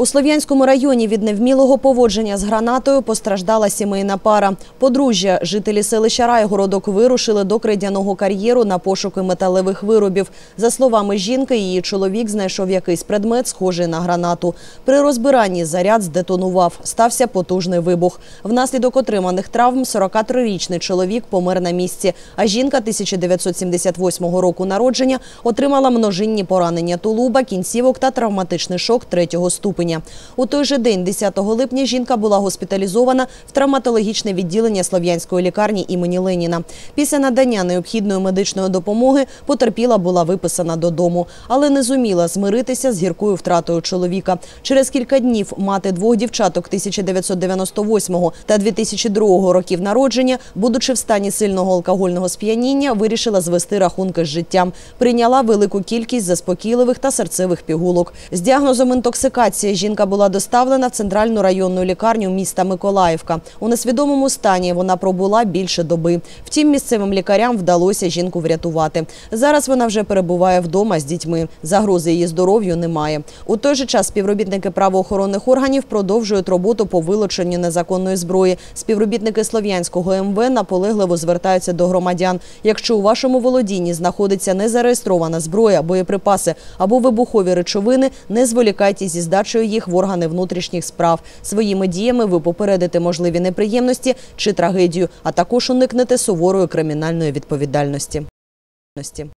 У Слов'янському районі від невмілого поводження з гранатою постраждала сімейна пара. Подружжя, жителі селища Райгородок вирушили до крейдяного кар'єру на пошуки металевих виробів. За словами жінки, її чоловік знайшов якийсь предмет, схожий на гранату. При розбиранні заряд здетонував. Стався потужний вибух. Внаслідок отриманих травм 43-річний чоловік помер на місці, а жінка 1978 року народження отримала множинні поранення тулуба, кінцівок та травматичний шок третього ступеня. У той же день, 10 липня, жінка була госпіталізована в травматологічне відділення Слов'янської лікарні імені Леніна. Після надання необхідної медичної допомоги потерпіла була виписана додому, але не зуміла змиритися з гіркою втратою чоловіка. Через кілька днів мати двох дівчаток 1998 та 2002 років народження, будучи в стані сильного алкогольного сп'яніння, вирішила звести рахунки з життям. Прийняла велику кількість заспокійливих та серцевих пігулок. З діагнозом інтоксикації жінка була доставлена в центральну районну лікарню міста Миколаївка. У несвідомому стані вона пробула більше доби. Втім, місцевим лікарям вдалося жінку врятувати. Зараз вона вже перебуває вдома з дітьми. Загрози її здоров'ю немає. У той же час співробітники правоохоронних органів продовжують роботу по вилученню незаконної зброї. Співробітники Слов'янського МВ наполегливо звертаються до громадян. Якщо у вашому володінні знаходиться незареєстрована зброя, боєприпаси або вибухові речовини, не зволікайте зі здачею їх в органи внутрішніх справ. Своїми діями ви попередите можливі неприємності чи трагедію, а також уникнете суворої кримінальної відповідальності.